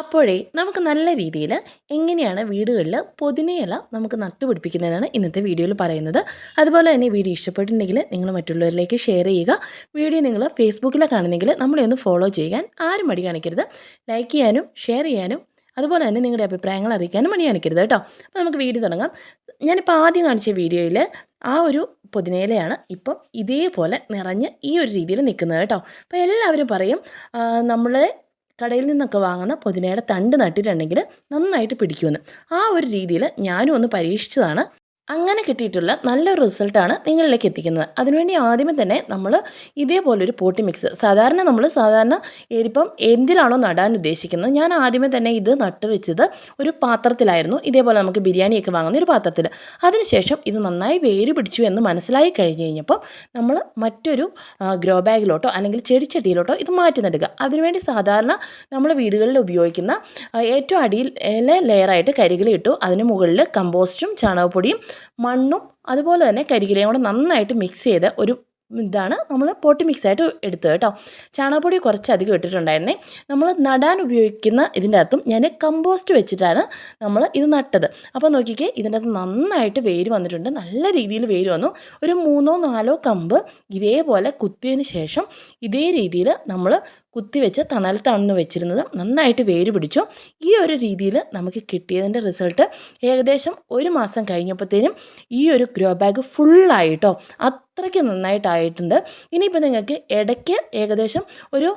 അപ്പോഴേ നമുക്ക് നല്ല രീതിയിൽ എങ്ങനെയാണ് വീടുകളിൽ പൊതിനയില നമുക്ക് നട്ടുപിടിപ്പിക്കുന്നതെന്നാണ് ഇന്നത്തെ വീഡിയോയിൽ പറയുന്നത്. അതുപോലെ തന്നെ വീഡിയോ ഇഷ്ടപ്പെട്ടിട്ടുണ്ടെങ്കിൽ നിങ്ങൾ മറ്റുള്ളവരിലേക്ക് ഷെയർ ചെയ്യുക. വീഡിയോ നിങ്ങൾ ഫേസ്ബുക്കിലെ കാണുന്നെങ്കിൽ നമ്മളെ ഒന്ന് ഫോളോ ചെയ്യാൻ ആരും മടി കാണിക്കരുത്. ലൈക്ക് ചെയ്യാനും ഷെയർ ചെയ്യാനും അതുപോലെ തന്നെ നിങ്ങളുടെ അഭിപ്രായങ്ങൾ അറിയിക്കാനും മടി കാണിക്കരുത് കേട്ടോ. അപ്പോൾ നമുക്ക് വീഡിയോ തുടങ്ങാം. ഞാനിപ്പോൾ ആദ്യം കാണിച്ച വീഡിയോയിൽ ആ ഒരു പൊതിനയിലയാണ് ഇപ്പം ഇതേപോലെ നിറഞ്ഞ് ഈ ഒരു രീതിയിൽ നിൽക്കുന്നത് കേട്ടോ. അപ്പോൾ എല്ലാവരും പറയും നമ്മളെ കടയിൽ നിന്നൊക്കെ വാങ്ങുന്ന പുതിനയുടെ തണ്ട് നട്ടിട്ടുണ്ടെങ്കിൽ നന്നായിട്ട് പിടിക്കുമെന്ന്. ആ ഒരു രീതിയിൽ ഞാനും ഒന്ന് പരീക്ഷിച്ചതാണ്. അങ്ങനെ കിട്ടിയിട്ടുള്ള നല്ലൊരു റിസൾട്ടാണ് നിങ്ങളിലേക്ക് എത്തിക്കുന്നത്. അതിനുവേണ്ടി ആദ്യമേ തന്നെ നമ്മൾ ഇതേപോലൊരു പോട്ടി മിക്സ് സാധാരണ നമ്മൾ സാധാരണ ഇപ്പം എന്തിലാണോ നടാൻ ഉദ്ദേശിക്കുന്നത് ഞാൻ ആദ്യമേ തന്നെ ഇത് നട്ട് വെച്ചത് ഒരു പാത്രത്തിലായിരുന്നു. ഇതേപോലെ നമുക്ക് ബിരിയാണിയൊക്കെ വാങ്ങുന്ന ഒരു പാത്രത്തിൽ അതിനുശേഷം ഇത് നന്നായി വേര് പിടിച്ചു എന്ന് മനസ്സിലായി കഴിഞ്ഞ് കഴിഞ്ഞപ്പം നമ്മൾ മറ്റൊരു ഗ്രോ ബാഗിലോട്ടോ അല്ലെങ്കിൽ ചെടിച്ചട്ടിയിലോട്ടോ ഇത് മാറ്റി നടുക. അതിനുവേണ്ടി സാധാരണ നമ്മൾ വീടുകളിൽ ഉപയോഗിക്കുന്ന ഏറ്റവും അടിയിൽ ലെയറായിട്ട് കരികിലിട്ടു അതിന് മുകളിൽ കമ്പോസ്റ്റും ചാണകപ്പൊടിയും മണ്ണും അതുപോലെ തന്നെ കരികിലയും കൂടെ നന്നായിട്ട് മിക്സ് ചെയ്ത് ഒരു ഇതാണ് നമ്മൾ പോട്ടി മിക്സായിട്ട് എടുത്തത് കേട്ടോ. ചാണകപ്പൊടി കുറച്ചധികം ഇട്ടിട്ടുണ്ടായിരുന്നേ. നമ്മൾ നടാൻ ഉപയോഗിക്കുന്ന ഇതിന്റെ അകത്തും ഞാൻ കമ്പോസ്റ്റ് വെച്ചിട്ടാണ് നമ്മൾ ഇത് നട്ടത്. അപ്പോൾ നോക്കിക്കേ ഇതിന്റെ അകത്ത് നന്നായിട്ട് വേര് വന്നിട്ടുണ്ട്. നല്ല രീതിയിൽ വേര് വന്നു. ഒരു മൂന്നോ നാലോ കമ്പ് ഇതേപോലെ കുത്തിയതിന് ശേഷം ഇതേ രീതിയിൽ നമ്മൾ കുത്തിവെച്ച് തണലത്താണ് വെച്ചിരുന്നത് നന്നായിട്ട് വേര് പിടിച്ചു. ഈ ഒരു രീതിയിൽ നമുക്ക് കിട്ടിയതിന്റെ റിസൾട്ട് ഏകദേശം ഒരു മാസം കഴിഞ്ഞപ്പോഴത്തേനും ഈ ഒരു ഗ്രോ ബാഗ് ഫുള്ളായിട്ടോ അത്രയ്ക്ക് നന്നായിട്ടായിട്ടുണ്ട്. ഇനിയിപ്പോൾ നിങ്ങൾക്ക് ഇടയ്ക്ക് ഏകദേശം ഒരു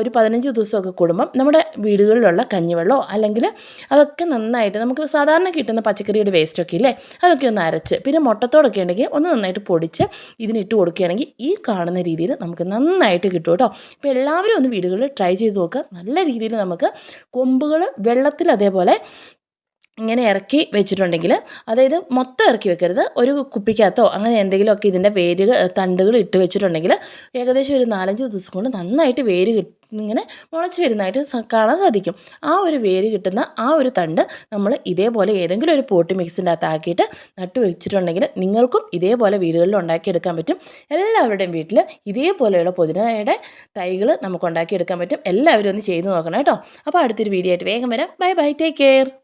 ഒരു പതിനഞ്ച് ദിവസമൊക്കെ കൂടുമ്പം നമ്മുടെ വീടുകളിലുള്ള കഞ്ഞിവെള്ളമോ അല്ലെങ്കിൽ അതൊക്കെ നന്നായിട്ട് നമുക്ക് സാധാരണ കിട്ടുന്ന പച്ചക്കറിയുടെ വേസ്റ്റൊക്കെ ഇല്ലേ അതൊക്കെ ഒന്ന് അരച്ച് പിന്നെ മുട്ടത്തോടൊക്കെ ഉണ്ടെങ്കിൽ ഒന്ന് നന്നായിട്ട് പൊടിച്ച് ഇതിനിട്ട് കൊടുക്കുകയാണെങ്കിൽ ഈ കാണുന്ന രീതിയിൽ നമുക്ക് നന്നായിട്ട് കിട്ടും കേട്ടോ. ഇപ്പോൾ എല്ലാവരും ഒന്ന് വീടുകളിൽ ട്രൈ ചെയ്ത് നോക്കുക നല്ല രീതിയിൽ നമുക്ക് കൊമ്പുകൾ വെള്ളത്തിൽ അതേപോലെ ഇങ്ങനെ ഇറക്കി വെച്ചിട്ടുണ്ടെങ്കിൽ അതായത് മൊത്തം ഇറക്കി വെക്കരുത്. ഒരു കുപ്പിക്കകത്തോ അങ്ങനെ എന്തെങ്കിലുമൊക്കെ ഇതിന്റെ വേര് തണ്ടുകൾ ഇട്ട് വെച്ചിട്ടുണ്ടെങ്കിൽ ഏകദേശം ഒരു നാലഞ്ച് ദിവസം കൊണ്ട് നന്നായിട്ട് വേര് ഇങ്ങനെ മുളച്ച് വരുന്നതായിട്ട് കാണാൻ സാധിക്കും. ആ ഒരു വേര് കിട്ടുന്ന ആ ഒരു തണ്ട് നമ്മൾ ഇതേപോലെ ഏതെങ്കിലും ഒരു പോട്ട് മിക്സിന്റെ അകത്ത് ആക്കിയിട്ട് നട്ടു വെച്ചിട്ടുണ്ടെങ്കിൽ നിങ്ങൾക്കും ഇതേപോലെ വീടുകളിൽ ഉണ്ടാക്കിയെടുക്കാൻ പറ്റും. എല്ലാവരുടെയും വീട്ടിൽ ഇതേപോലെയുള്ള പുതിനയുടെ തൈകൾ നമുക്ക് ഉണ്ടാക്കിയെടുക്കാൻ പറ്റും. എല്ലാവരും ഒന്ന് ചെയ്ത് നോക്കണം കേട്ടോ. അപ്പോൾ അടുത്തൊരു വീഡിയോ ആയിട്ട് വേഗം വരാം. Bye bye. Take care.